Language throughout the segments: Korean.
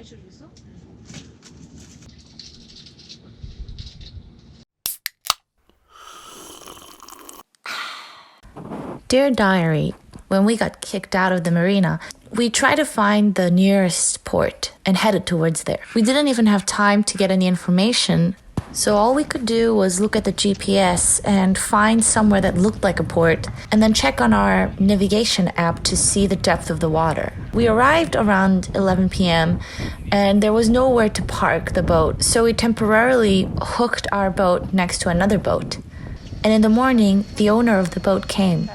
I should. Dear Diary, when we got kicked out of the marina, we tried to find the nearest port and headed towards there. We didn't even have time to get any information so all we could do was look at the GPS and find somewhere that looked like a port and then check on our navigation app to see the depth of the water. We arrived around 11 p.m. and there was nowhere to park the boat, so we temporarily hooked our boat next to another boat. And in the morning, the owner of the boat came.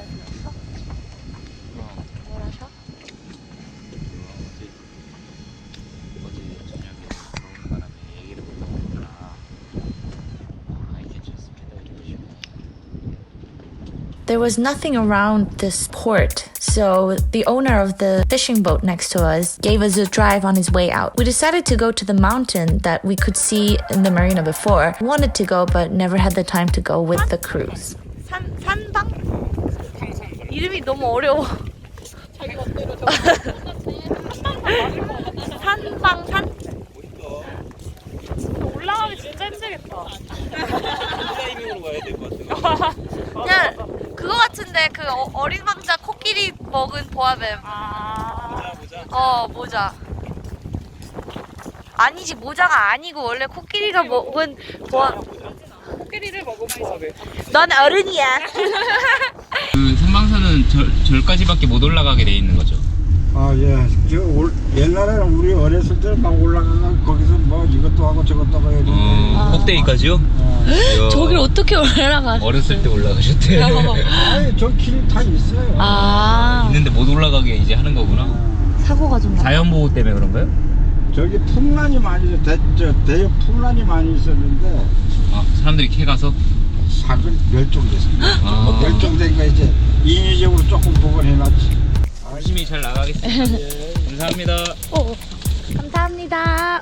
There was nothing around this port, so the owner of the fishing boat next to us gave us a drive on his way out. We decided to go to the mountain that we could see in the marina before. Wanted to go, but never had the time to go with the cruise. 산 산방? 이름이 너무 어려워. 산방산? 올라가기 진짜 힘들겠다. 타이밍으로 가야 될 것 같아요. 그냥 그거 같은데 그 어, 린 왕자 코끼리 먹은 보아뱀. 아, 보자. 어 모자. 아니지 모자가 아니고 원래 코끼리가 먹은 보아. 코끼리를 먹으면 돼. 넌 어른이야. 그 선방사는 절, 절까지밖에 못 올라가게 돼 있는 거죠. 아, 예. 저 올, 옛날에는 우리 어렸을 때 막 올라가면 거기서 뭐 이것도 하고 저것도 하고 해야 되는데. 어, 꼭대기까지요? 어. 이야, 저길 어떻게 올라가? 어렸을 때 올라가셨대. 아니, 저 길이 다 있어요. 아 있는데 못 올라가게 이제 하는 거구나. 어. 사고가 좀 나. 자연 보호 때문에 그런가요? 저기 풍란이 많이, 있어. 대, 저, 대형 풍란이 많이 있었는데, 아, 사람들이 캐 가서? 사근 멸종됐습니다. 아. 뭐 멸종된 거 이제 인위적으로 조금 복원해놨지. 열심히 잘 나가겠습니다. 감사합니다. 어, 감사합니다.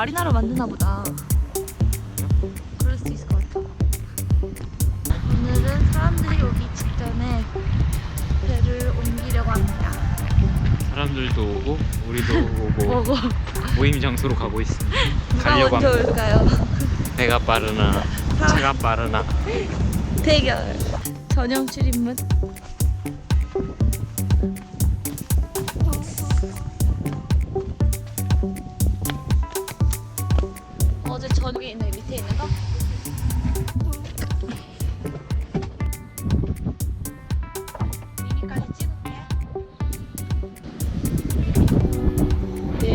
마리나로 만드나 보다. 그럴 수 있을 것 같아. 오늘은 사람들이 오기 직전에 배를 옮기려고 합니다. 사람들도 오고 우리도 오고 먹어. 모임 장소로 가고 있습니다. 누가 가려고 먼저 합니다. 올까요? 배가 빠르나 차가 빠르나 대결. 전용 출입문. 어제 저녁에 있는 밑에 있는 거? 미니까지 찍을게.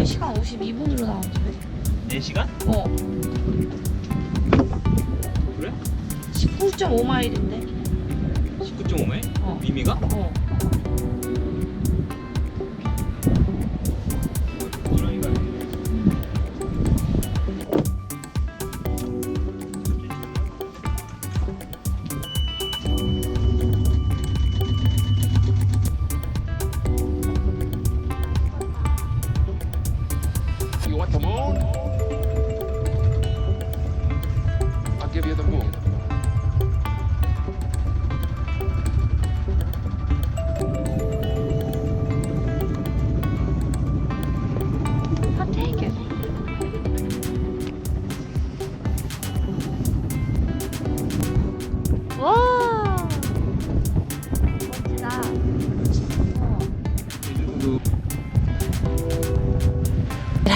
4시간 52분으로 나오는데? 4시간? 어. 그래? 19.5마일인데? 19.5매? 어. 미미가? 어.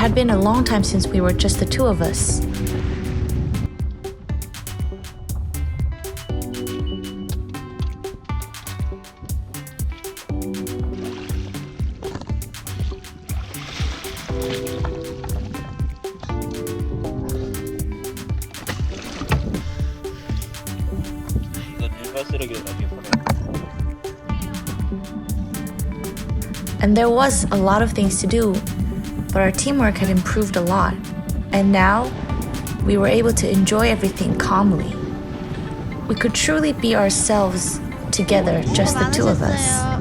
had been a long time since we were just the two of us. And there was a lot of things to do, but our teamwork had improved a lot. And now, we were able to enjoy everything calmly. We could truly be ourselves together, just the two of us.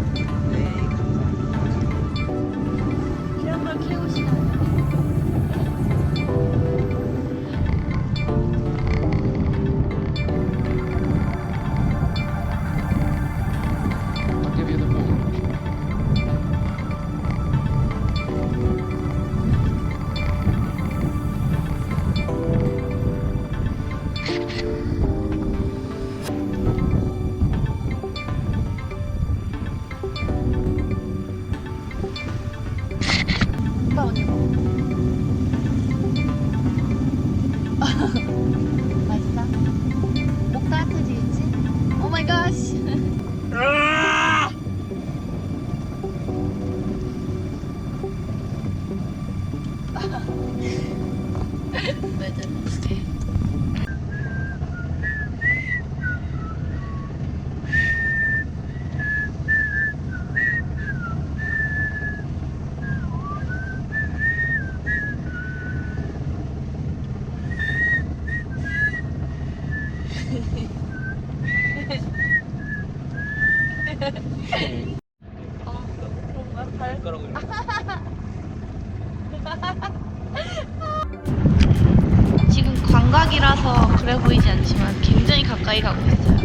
가까이 가고 있어요.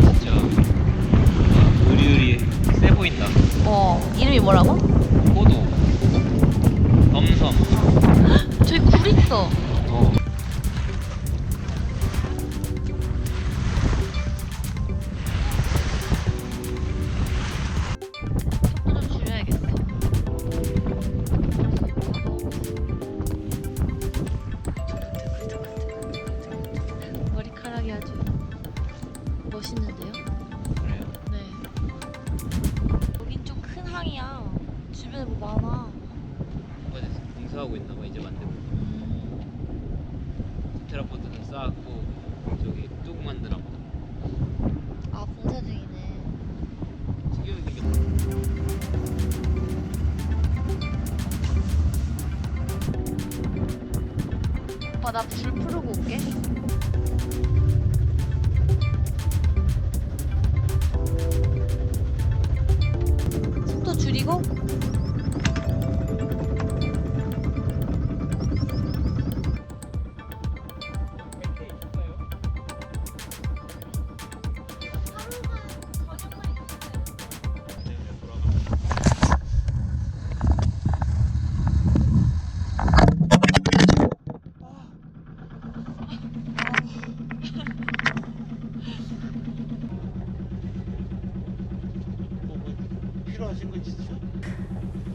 진짜 뭔가 의리의리 세 보인다. 어, 이름이 뭐라고? 호도, 엄섬. 저기 굴 있어. 멋있는데요? 그래요. 네. 여긴 좀 큰 항이야. 주변에 뭐 많아. 어제 공사하고 있나 봐 이제 만들고. 테라포트는 쌓았고 저기 뚝 봐. 아, 공사 중이네. 특이하게 생겼다. 오빠, 나 불 풀고 올게. comigo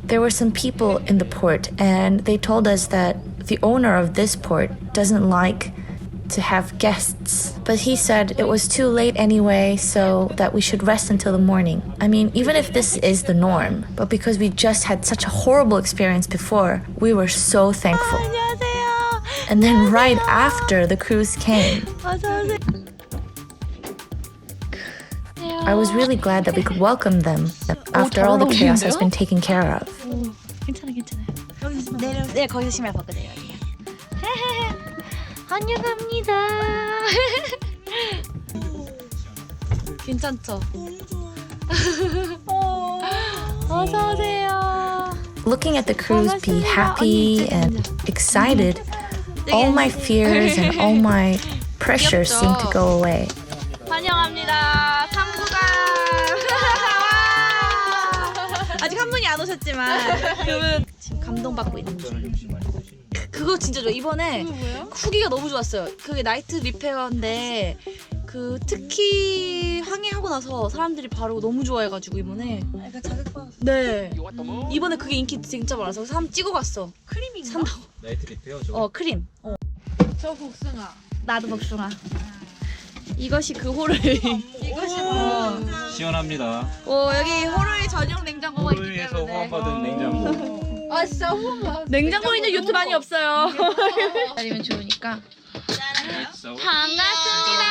there were some people in the port, and they told us that the owner of this port doesn't like to have guests. But he said it was too late anyway, so that we should rest until the morning. I mean, even if this is the norm, but because we just had such a horrible experience before, we were so thankful. And then right after the cruise came, I was really glad that we could welcome them after all the chaos has been taken care of. 네, 거기서 벗고 내려갈게요. 환영합니다. 괜찮죠? 어서 오세요. Looking at the cruise be happy and excited, all my fears and all my pressure seemed to go away. 환영합니다. 3부가 아직 한 분이 안 오셨지만 지금 감동받고 있는 중. 그거 진짜 좋아. 이번에 후기가 너무 좋았어요. 그게 나이트 리페어인데 그 특히 항해하고 나서 사람들이 바로 너무 좋아해가지고 이번에. 약간 자극받았어. 네. Moon? 이번에 그게 인기 진짜 많아서 사람 찍어 갔어. 크림인가? 산다고. 나이트 리페어 저거. 어 크림. 어. 저 복숭아. 나도 복숭아. 이것이 그 호를. 이것이 어. 시원합니다. 오 여기 호르의 전용 냉장고가 있기 호르에서 때문에 호환받은 냉장고. 아 진짜 호흡. 냉장고 있는 요트 많이 없어요. 아니면 좋으니까 반갑습니다.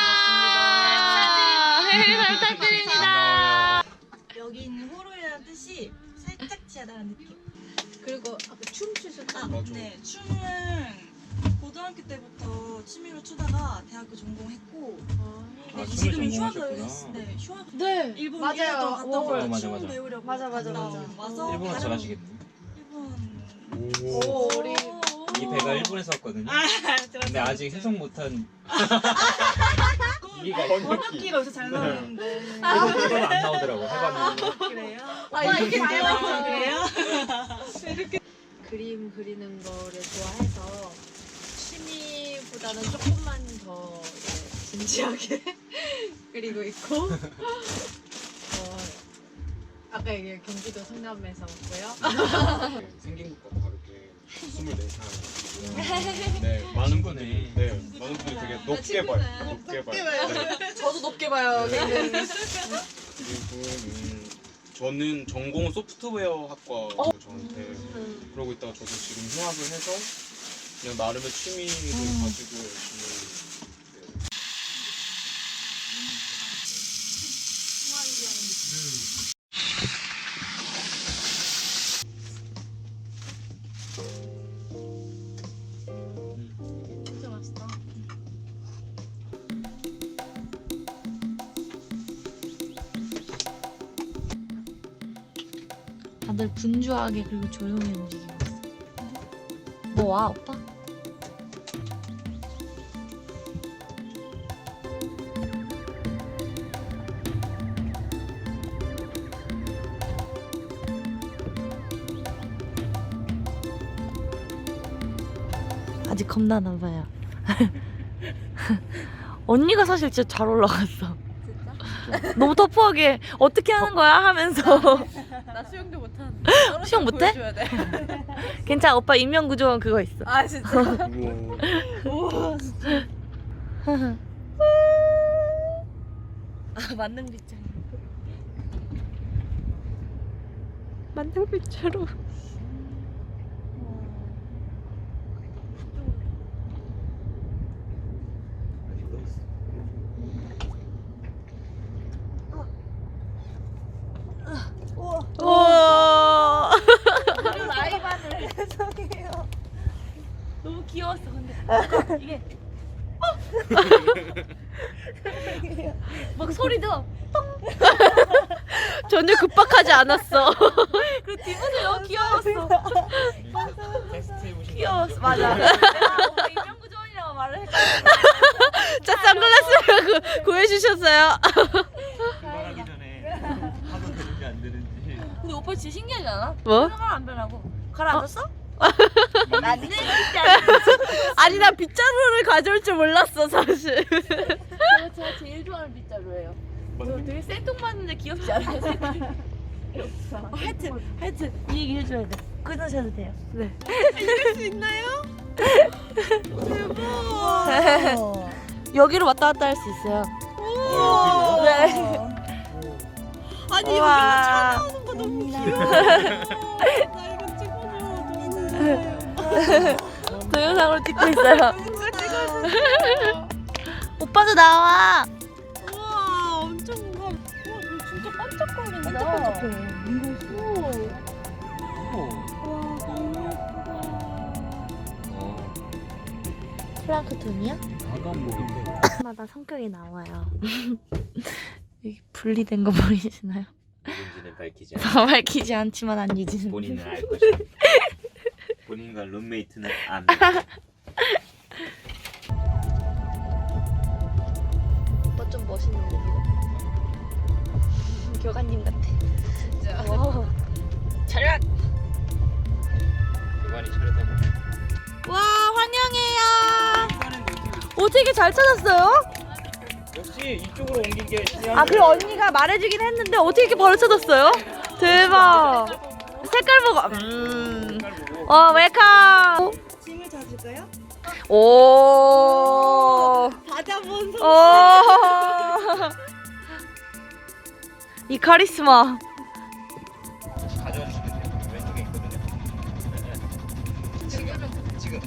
잘 부탁드립니다. 여기 있는 호로이라는 뜻이 살짝 치하다는 느낌. 그리고 아까 춤 추셨다. 맞아. 네, 춤은 고등학교 때부터 취미로 추다가 대학교 전공했고 아, 네, 춤을 지금은 전공하셨구나. 휴학을 네, 휴학 네. 일본 맞아요. 갔다 오. 오고 어, 맞아, 춤 맞아. 배우려고 맞아, 맞아, 갔다 맞아. 와서 일본어 다른- 잘하시겠네. 오. 우리 이 배가 일본에서 왔거든요. 아, 근데 아직 해석 못한 이해가 번역기가 요새 잘 나오는데 일본어 안 나오더라고. 해봤는데. 그래요? 아 이렇게 아, 대박. 그래요? 그림 그리는 거를 좋아해서 취미보다는 조금만 더 이제 진지하게 그리고 있고 어, 아까 얘기 경기도 성남에서 왔고요. 생긴 것과 다르게 24살 네 많은 분들이 네 많은 분들이 되게 높게 봐요 높게 봐요 네. 저도 높게 봐요. 개인적인. 그리고 음, 저는 전공은 소프트웨어 학과 저한테 그러고 있다가 저도 지금 휴학을 해서 그냥 나름의 취미를 가지고 열심히 다들 분주하게 그리고 조용히 움직이고 있어. 뭐 와, 오빠? 아직 겁나나 봐요. 언니가 사실 진짜 잘 올라갔어. 너무 터프하게 어떻게 하는 거야 하면서 나 수영도 못하는. 수영 못해? 괜찮아 오빠 인명구조원 그거 있어. 아 진짜. 아 만능 빗자루. 만능 빗자루. 우와. 라이반을 죄송해요. 너무 귀여웠어 근데 이게 막 소리도 전혀 급박하지 않았어. 그리고 뒷모습이 너무 귀여웠어. 테스트 해보신 귀여웠어. 맞아. 내가 오빠 임명구조원이라고 말을 했거든. 자, 선글라스 구- 구해주셨어요. 말하기 전에 하도 되는지 안 되는지. 근데 오빠 진짜 신기하지 않아? 뭐? 하나 안 변하고. 가라앉았어? 아니 나 빗자루를 가져올 줄 몰랐어 사실. 제가 제일 좋아하는 빗자루예요. 저 되게 생뚱맞는데 귀엽지 않아요? 어, 하여튼 하여튼 이 얘기 해줘야 돼. 끊으셔도 돼요. 네. 읽을 수 있나요? 대박. 여기로 왔다 갔다 할 수 있어요. 네. 아니 여기로 차 나오는 거 너무 귀여워. 나 이거 찍어줘. 동영상으로 찍고 있어요. 오빠도 나와. 우와 엄청 뭔가 우와 이거 진짜 반짝거린다. 반짝반짝해. 어, 플랑크톤이야? 아간목인데. 마다 성격이 나와요. 여기 분리된 거 보이시나요? 누군지는 밝히지 않. 밝히지 않지만 안유진. 본인은 알 것이다. 본인과 룸메이트는 압니다. 오빠 좀 멋있는데 지금. 교관님 같아. 진짜. 와. 차렷. 교관이 차렸다고. 와 환영해요. 어떻게 잘 찾았어요? 역시 이쪽으로 옮긴 게아 그리고 언니가 말해주긴 했는데 어떻게 이렇게 바로 찾았어요? 대박. 색깔 보고. 음. 어 웰컴. 짐을 찾을까요? 오. 받아본 오. 이 카리스마. 가져와 주시면 돼요. 왼쪽에 있거든요. 지금 지금.